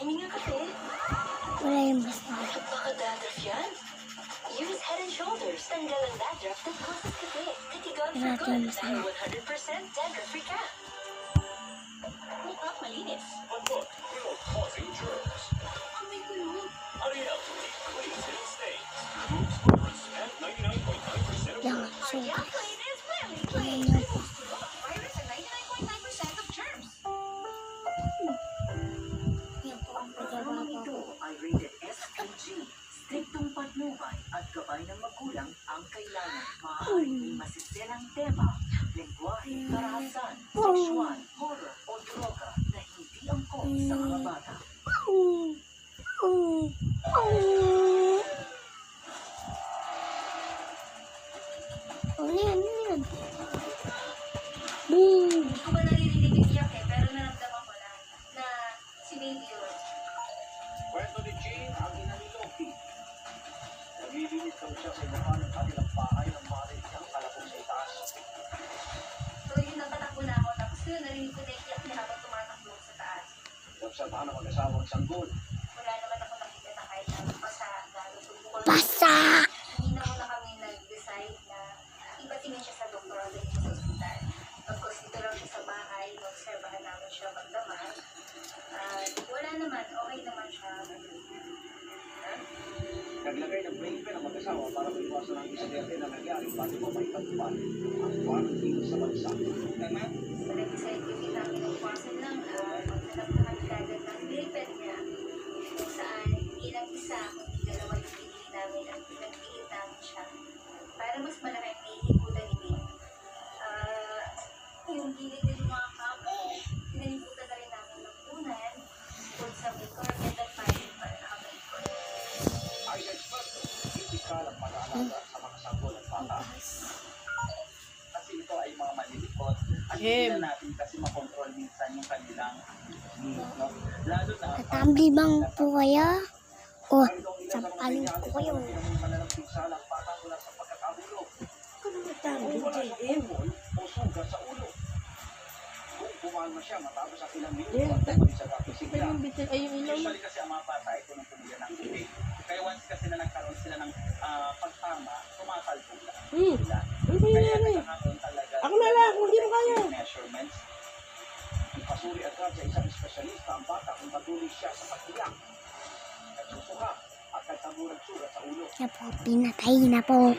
Pahinga kasi. Wala yung mas na. Baka dandruff yan? Use head and shoulders. Tanggal ang dandruff that causes kasi. Titigan for good. Dahil 100% dandruff-free ka. Mukhang malinis. But look, you're causing germs. Ang may kulong. 99% of germs. Yeah, sure. Patnubay at gabay ng magulang ang kailangan. Maaaring may masisilang tema, lingwahe, karahasan, sexual, horror o droga na hindi angkop sa mga bata. Oh, oh, oh. Oh, yan, yan. Boom! Naglilinis daw siya sa ibahan ng kanilang bahay ng marit niyang kalabog sa itaas. So yun, napatakbo na ako. Tapos yun, narinig ko na yung iyak niya habang tumatakbo sa taas. Obserbahan ang mag-asawang sanggol. Wala naman ako nakita na kahit na basa. Basa! Hindi na muna kami nag-decide na ipatingin siya sa doktor o sa ospital. Pagkos dito lang siya sa bahay, mag-obserbahan namin siya magdamag. At wala naman, okay naman siya. Naglagay ng brake pen ang mag-asawa para maiwasan ang insidente na nangyari bago pa maipatupad ang quarantine sa bansa. So nag-decide kami namin ng parcel lang na maghanap na kami kagad ng niya. Kung saan hindi lang isa yung namin at pinagpilit namin siya. Para mas malaki hindi kalang mag-aalaga sa mga sanggol at bata. kasi ito ay mga malilikot at hindi na natin kasi makontrol minsan yung kanilang needs, no? Lalo na Katambi bang po kaya? Oh, sampalin ko kayo. Malalang pinsala ang bata mula Kung kumalma siya matapos ang ilang minuto at bumalik sa dating sigla. usually kasi ang mga bata ay punong pumila ng tubig. Kaya once kasi na nagkaroon sila ng ah, pagtama, tumatalbog na sila. Kaya nagkakaroon talaga Ako na lang, kung di mo kaya. measurements. Ipasuri agad sa isang espesyalista ang bata kung patuloy siya sa pagtiyak. Nagsusuka at nagtaburag sugat sa ulo. Yan po, pinatay na po.